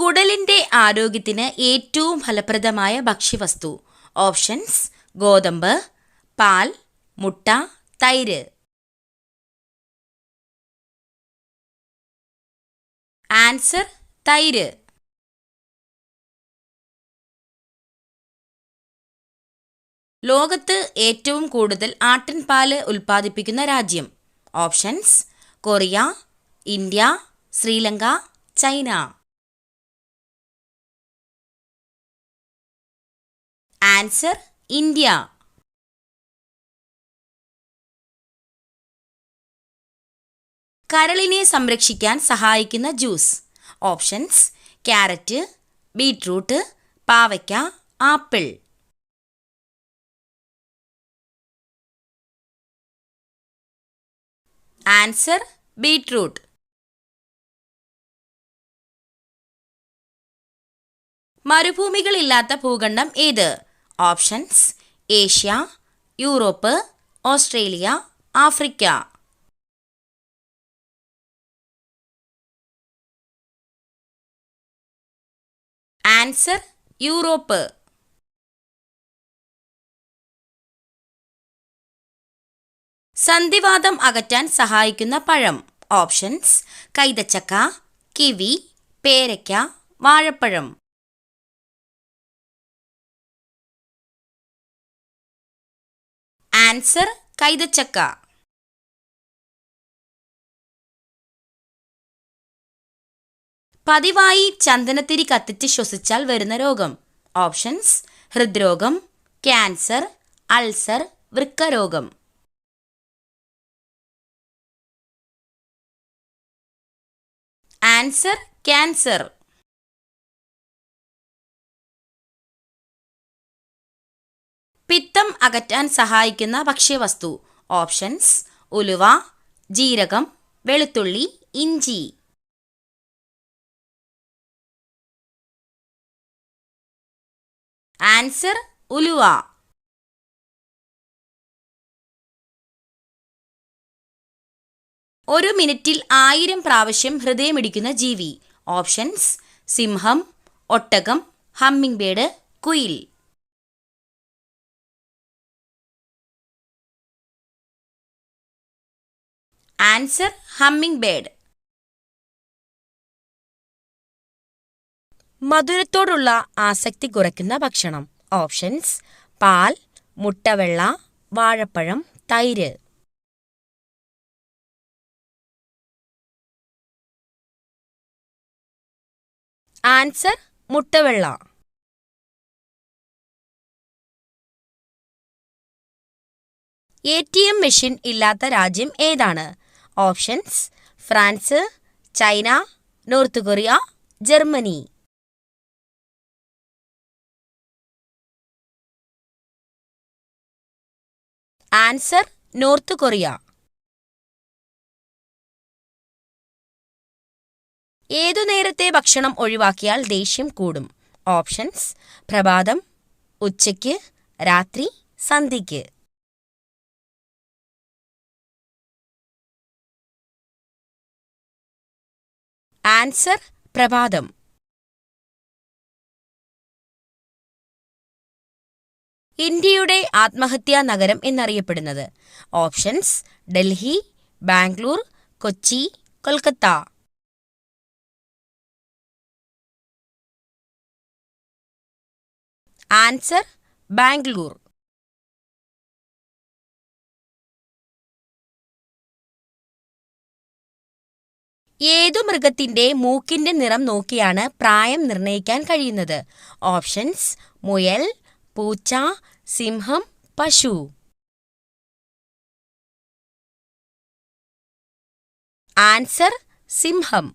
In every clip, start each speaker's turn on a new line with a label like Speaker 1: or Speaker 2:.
Speaker 1: കുടലിന്റെ ആരോഗ്യത്തിന് ഏറ്റവും ഫലപ്രദമായ ഭക്ഷ്യവസ്തു. ഓപ്ഷൻസ് ഗോതമ്പ് പാൽ മുട്ട തൈര്. ആൻസർ തൈര്. ലോകത്ത് ഏറ്റവും കൂടുതൽ ആട്ടിൻ ആട്ടിൻപാൽ ഉൽപ്പാദിപ്പിക്കുന്ന രാജ്യം. Options Korea India Sri Lanka China. Answer India. കരളിനെ സംരക്ഷിക്കാൻ സഹായിക്കുന്ന ജ്യൂസ്. ഓപ്ഷൻസ് ക്യാരറ്റ് ബീട്രൂട്ട് പാവയ്ക്ക ആപ്പിൾ. Answer beetroot. മരുഭൂമികളില്ലാത്ത ഭൂഖണ്ഡം ഏത്? Options Asia Europe Australia Africa. Answer Europe. സന്ധിവാതം അകറ്റാൻ സഹായിക്കുന്ന പഴം. ഓപ്ഷൻസ് കൈതച്ചക്ക കിവി പേരയ്ക്ക വാഴപ്പഴം. ആൻസർ കൈതച്ചക്ക. പതിവായി ചന്ദനത്തിരി കത്തിച്ച് ശ്വസിച്ചാൽ വരുന്ന രോഗം. ഓപ്ഷൻസ് ഹൃദ്രോഗം ക്യാൻസർ അൾസർ വൃക്കരോഗം. Answer cancer. പിത്തം അകറ്റാൻ സഹായിക്കുന്ന ഭക്ഷ്യവസ്തു. ഓപ്ഷൻസ് ഉലുവ ജീരകം വെളുത്തുള്ളി ഇഞ്ചി. ആൻസർ ഉലുവ. ഒരു മിനിറ്റിൽ ആയിരം പ്രാവശ്യം ഹൃദയമിടിക്കുന്ന ജീവി. ഓപ്ഷൻസ് സിംഹം ഒട്ടകം ഹമ്മിംഗ് ബേഡ് കുയിൽ. ആൻസർ ഹമ്മിംഗ് ബേഡ് മധുരത്തോടുള്ള ആസക്തി കുറയ്ക്കുന്ന ഭക്ഷണം. ഓപ്ഷൻസ് പാൽ മുട്ടവെള്ള വാഴപ്പഴം തൈര്. ആൻസർ മുട്ടവെള്ള. എ ടി എം മെഷീൻ ഇല്ലാത്ത രാജ്യം ഏതാണ്? Options France China North Korea Germany. Answer North Korea. ഏതു നേരത്തെ ഭക്ഷണം ഒഴിവാക്കിയാൽ ദേഷ്യം കൂടും? ഓപ്ഷൻസ് പ്രഭാതം ഉച്ചയ്ക്ക് രാത്രി സന്ധ്യയ്ക്ക്. ആൻസർ പ്രഭാതം. ഇന്ത്യയുടെ ആത്മഹത്യാ നഗരം എന്നറിയപ്പെടുന്നത്. ഓപ്ഷൻസ് ഡൽഹി ബാംഗ്ലൂർ കൊച്ചി കൊൽക്കത്ത. ആൻസർ ബാംഗ്ലൂർ. ഏതു മൃഗത്തിന്റെ മൂക്കിന്റെ നിറം നോക്കിയാണ് പ്രായം നിർണയിക്കാൻ കഴിയുന്നത്? ഓപ്ഷൻസ് മുയൽ പൂച്ച സിംഹം പശു. ആൻസർ സിംഹം.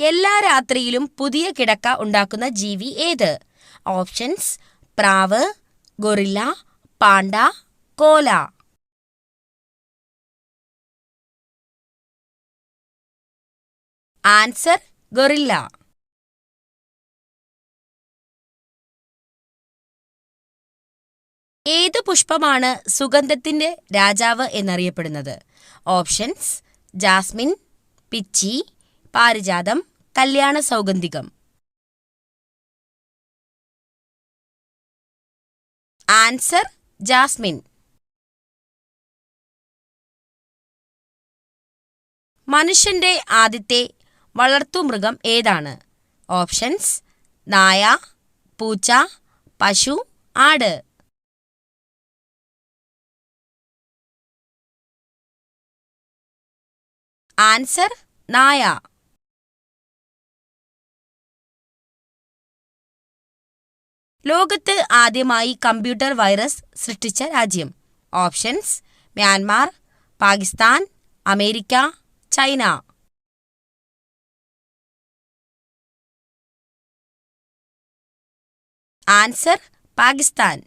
Speaker 1: എല്ലാ രാത്രിയിലും പുതിയ കിടക്ക ഉണ്ടാക്കുന്ന ജീവി ഏത്? ഓപ്ഷൻസ് പ്രാവ് gorilla panda koala. Answer gorilla. ഏതു പുഷ്പമാണ് സുഗന്ധത്തിന്റെ രാജാവ് എന്നറിയപ്പെടുന്നത്? ഓപ്ഷൻസ് ജാസ്മിൻ പിച്ചി പാരിജാതം കല്യാണ സൗഗന്ധികം. Answer jasmine. മനുഷ്യന്റെ ആദ്യത്തെ വളർത്തുമൃഗം ഏതാണ്? ഓപ്ഷൻസ് നായ പൂച്ച പശു ആട്. ആൻസർ നായ. ലോകത്ത് ആദ്യമായി കമ്പ്യൂട്ടർ വൈറസ് സൃഷ്ടിച്ച രാജ്യം. Options Myanmar Pakistan America China. Answer Pakistan.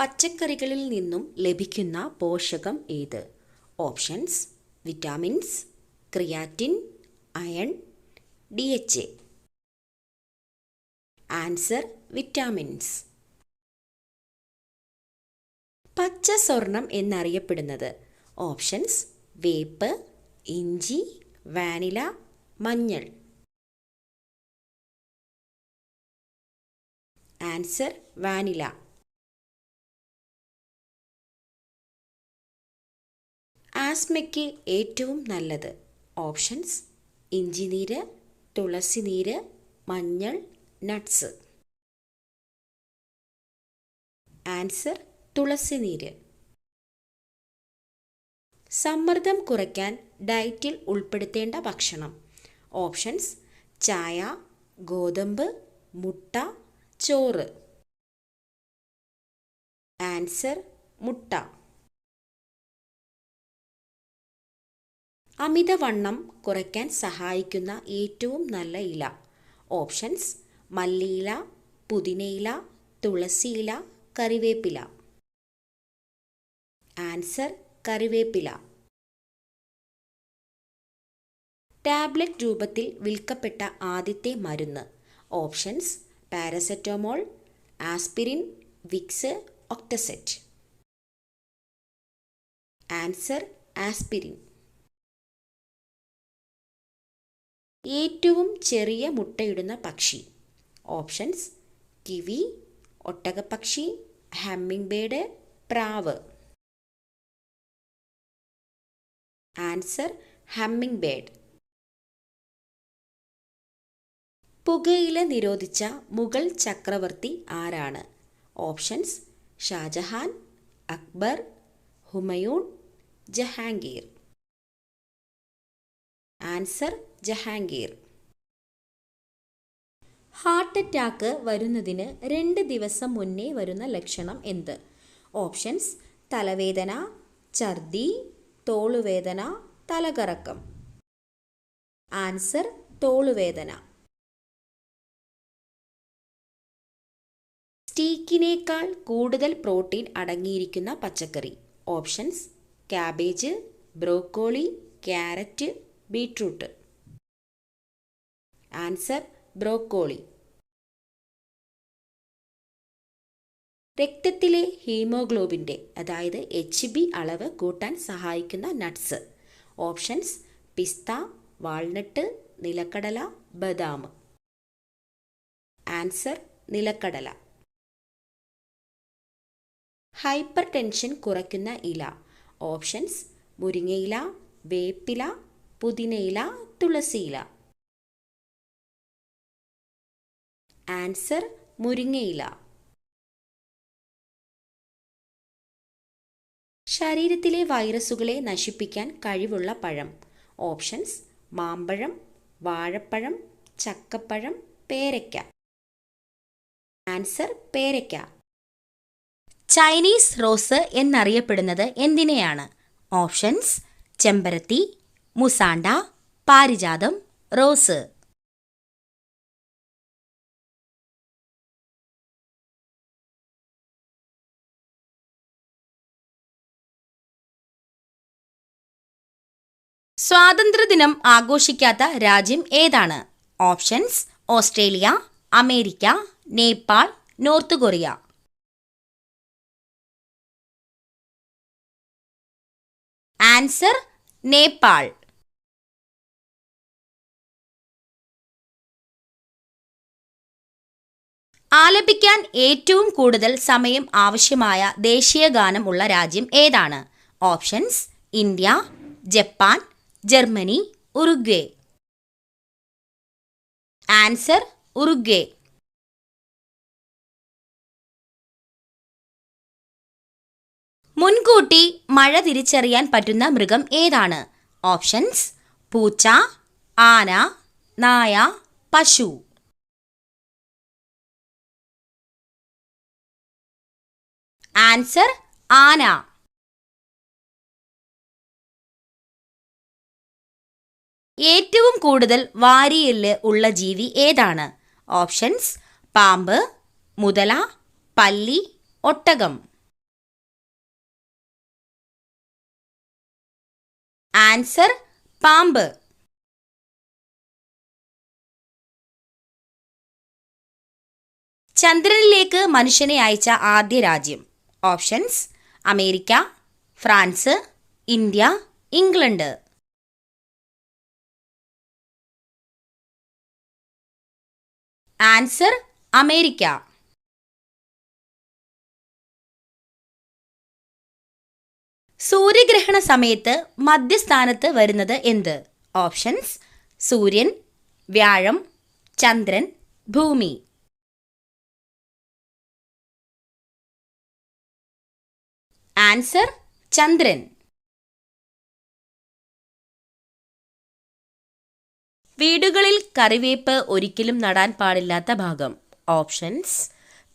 Speaker 2: പച്ചക്കറികളിൽ നിന്നും ലഭിക്കുന്ന പോഷകം ഏത്? Options vitamins creatine iron D H A. Answer vitamins. പച്ച സ്വർണം എന്നറിയപ്പെടുന്നത് ഓപ്ഷൻസ് വേപ്പ് ഇഞ്ചി വാനില മഞ്ഞൾ. Answer vanilla. ആസ്മയ്ക്ക് ഏറ്റവും നല്ലത് ഓപ്ഷൻസ് ഇഞ്ചിനീര് തുളസിനീര് മഞ്ഞൾ നട്ട്സ്. ആൻസർ തുളസിനീര് സമ്മർദ്ദം കുറയ്ക്കാൻ ഡയറ്റിൽ ഉൾപ്പെടുത്തേണ്ട ഭക്ഷണം. ഓപ്ഷൻസ് ചായ ഗോതമ്പ് മുട്ട ചോറ്. ആൻസർ മുട്ട. അമിതവണ്ണം കുറയ്ക്കാൻ സഹായിക്കുന്ന ഏറ്റവും നല്ല ഇല. ഓപ്ഷൻസ് മല്ലിയില പുതിനയില തുളസിയില കറിവേപ്പില. ആൻസർ കറിവേപ്പില. ടാബ്ലറ്റ് രൂപത്തിൽ വിൽക്കപ്പെട്ട ആദ്യത്തെ മരുന്ന്. Options paracetamol aspirin Vicks ഒക്ടസെറ്റ്. Answer aspirin. ഏറ്റവും ചെറിയ മുട്ടയിടുന്ന പക്ഷി. ഓപ്ഷൻസ് കിവി ഒട്ടകപ്പക്ഷി ഹമ്മിംഗ് ബേഡ് പ്രാവ്. ആൻസർ ഹമ്മിംഗ് ബേഡ് പുകയില നിരോധിച്ച മുഗൾ ചക്രവർത്തി ആരാണ്? Options Shahjahan Akbar Humayun Jahangir answer Jahangir heart attack വരുന്നതിന് രണ്ട് ദിവസം മുന്നേ വരുന്ന ലക്ഷണം എന്ത്? ഓപ്ഷൻസ് തലവേദന ഛർദി തോളുവേദന തലകറക്കം. ആൻസർ തോളുവേദന. സ്റ്റീക്കിനേക്കാൾ കൂടുതൽ പ്രോട്ടീൻ അടങ്ങിയിരിക്കുന്ന പച്ചക്കറി. Options cabbage broccoli carrot beetroot. Answer broccoli. രക്തത്തിലെ ഹീമോഗ്ലോബിന്റെ അതായത് എച്ച് ബി അളവ് കൂട്ടാൻ സഹായിക്കുന്ന നട്ട്സ്. ഓപ്ഷൻസ് പിസ്ത വാൾനട്ട് നിലക്കടല ബദാം. ആൻസർ നിലക്കടല. ഹൈപ്പർ ടെൻഷൻ കുറയ്ക്കുന്ന ഇല. ഓപ്ഷൻസ് മുരിങ്ങയില വേപ്പില പുതിനയില തുളസിയില. ആൻസർ മുരിങ്ങയില. ശരീരത്തിലെ വൈറസുകളെ നശിപ്പിക്കാൻ കഴിവുള്ള പഴം. ഓപ്ഷൻസ് മാമ്പഴം വാഴപ്പഴം ചക്കപ്പഴം പേരയ്ക്ക. ആൻസർ പേരയ്ക്ക.
Speaker 1: ചൈനീസ് റോസ് എന്നറിയപ്പെടുന്നത് എന്തിനെയാണ്? ഓപ്ഷൻസ് ചെമ്പരത്തി മുസാണ്ട പാരിജാതം റോസ്. സ്വാതന്ത്ര്യദിനം ആഘോഷിക്കാത്ത രാജ്യം ഏതാണ്? Options Australia America Nepal north Korea. Answer Nepal. ആലപിക്കാൻ ഏറ്റവും കൂടുതൽ സമയം ആവശ്യമായ ദേശീയ ഗാനം ഉള്ള രാജ്യം ഏതാണ്? Options India Japan Germany Uruguay. Answer Uruguay. മുൻകൂട്ടി മഴ തിരിച്ചറിയാൻ പറ്റുന്ന മൃഗം ഏതാണ്? ഓപ്ഷൻസ് പൂച്ച ആന നായ പശു. ആൻസർ ആന. ഏറ്റവും കൂടുതൽ വാരിയെല്ല് ഉള്ള ജീവി ഏതാണ്? ഓപ്ഷൻസ് പാമ്പ് മുതല പല്ലി ഒട്ടകം. ആൻസർ പാമ്പ്. ചന്ദ്രനിലേക്ക് മനുഷ്യനെ അയച്ച ആദ്യ രാജ്യം. Options America France India England. Answer America. സൂര്യഗ്രഹണ സമയത്ത് മധ്യസ്ഥാനത്ത് വരുന്നത് എന്ത്? ഓപ്ഷൻസ് സൂര്യൻ വ്യാഴം ചന്ദ്രൻ ഭൂമി. ആൻസർ ചന്ദ്രൻ. വീടുകളിൽ കറിവേപ്പ് ഒരിക്കലും നടാൻ പാടില്ലാത്ത ഭാഗം. ഓപ്ഷൻസ്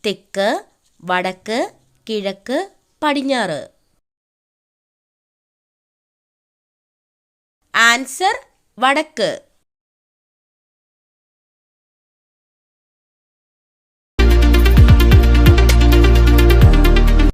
Speaker 1: തെക്ക് വടക്ക് കിഴക്ക് പടിഞ്ഞാറ്. ആൻസർ വടക്ക്.